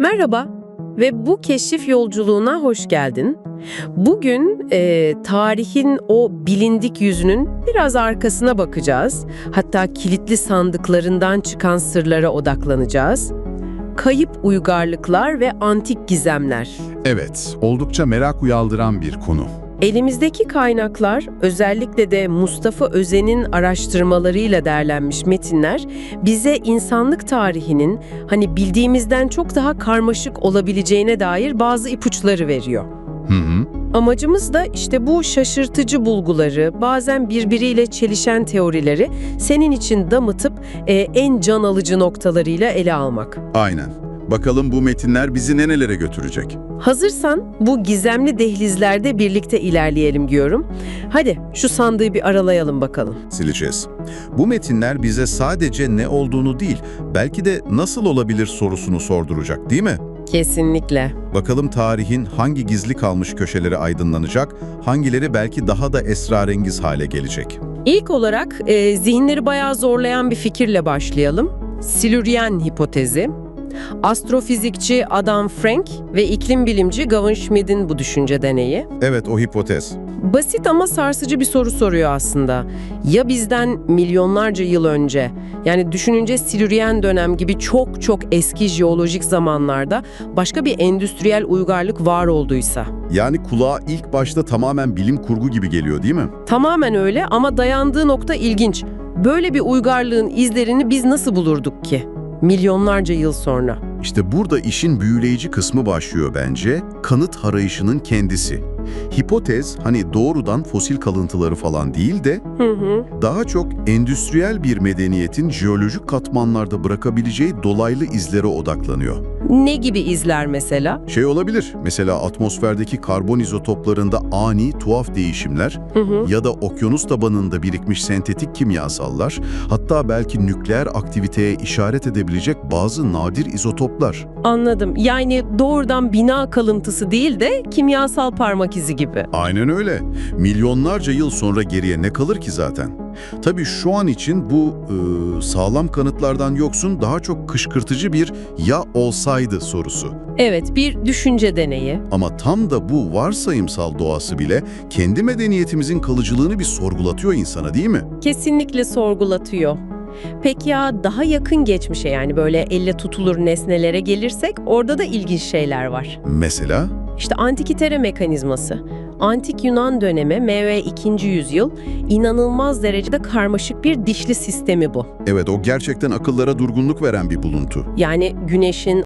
Merhaba ve bu keşif yolculuğuna hoş geldin. Bugün e, tarihin o bilindik yüzünün biraz arkasına bakacağız. Hatta kilitli sandıklarından çıkan sırlara odaklanacağız. Kayıp uygarlıklar ve antik gizemler. Evet, oldukça merak uyandıran bir konu. Elimizdeki kaynaklar, özellikle de Mustafa Özen'in araştırmalarıyla derlenmiş metinler, bize insanlık tarihinin hani bildiğimizden çok daha karmaşık olabileceğine dair bazı ipuçları veriyor. Hı hı. Amacımız da işte bu şaşırtıcı bulguları, bazen birbiriyle çelişen teorileri senin için damıtıp e, en can alıcı noktalarıyla ele almak. Aynen. Bakalım bu metinler bizi nerelere götürecek? Hazırsan bu gizemli dehlizlerde birlikte ilerleyelim diyorum. Hadi şu sandığı bir aralayalım bakalım. Sileceğiz. Bu metinler bize sadece ne olduğunu değil, belki de nasıl olabilir sorusunu sorduracak değil mi? Kesinlikle. Bakalım tarihin hangi gizli kalmış köşeleri aydınlanacak, hangileri belki daha da esrarengiz hale gelecek. İlk olarak e, zihinleri bayağı zorlayan bir fikirle başlayalım. Silüryen hipotezi. Astrofizikçi Adam Frank ve iklim bilimci Gavin Schmidt'in bu düşünce deneyi. Evet, o hipotez. Basit ama sarsıcı bir soru soruyor aslında. Ya bizden milyonlarca yıl önce, yani düşününce Silüryen dönem gibi çok çok eski jeolojik zamanlarda başka bir endüstriyel uygarlık var olduysa? Yani kulağa ilk başta tamamen bilim kurgu gibi geliyor değil mi? Tamamen öyle ama dayandığı nokta ilginç. Böyle bir uygarlığın izlerini biz nasıl bulurduk ki? Milyonlarca yıl sonra. İşte burada işin büyüleyici kısmı başlıyor bence, kanıt arayışının kendisi. Hipotez hani doğrudan fosil kalıntıları falan değil de Hı hı. daha çok endüstriyel bir medeniyetin jeolojik katmanlarda bırakabileceği dolaylı izlere odaklanıyor. Ne gibi izler mesela? Şey olabilir, mesela atmosferdeki karbon izotoplarında ani tuhaf değişimler Hı hı. ya da okyanus tabanında birikmiş sentetik kimyasallar, hatta belki nükleer aktiviteye işaret edebilecek bazı nadir izotoplar. Anladım. Yani doğrudan bina kalıntısı değil de kimyasal parmak izi gibi. Aynen öyle. Milyonlarca yıl sonra geriye ne kalır ki zaten? Tabii şu an için bu e, sağlam kanıtlardan yoksun daha çok kışkırtıcı bir ya olsaydı sorusu. Evet, bir düşünce deneyi. Ama tam da bu varsayımsal doğası bile kendi medeniyetimizin kalıcılığını bir sorgulatıyor insana değil mi? Kesinlikle sorgulatıyor. Peki ya daha yakın geçmişe yani böyle elle tutulur nesnelere gelirsek orada da ilginç şeyler var. Mesela İşte antikitere mekanizması. Antik Yunan dönemi MV 2. yüzyıl inanılmaz derecede karmaşık bir dişli sistemi bu. evet o gerçekten akıllara durgunluk veren bir buluntu. Yani güneşin,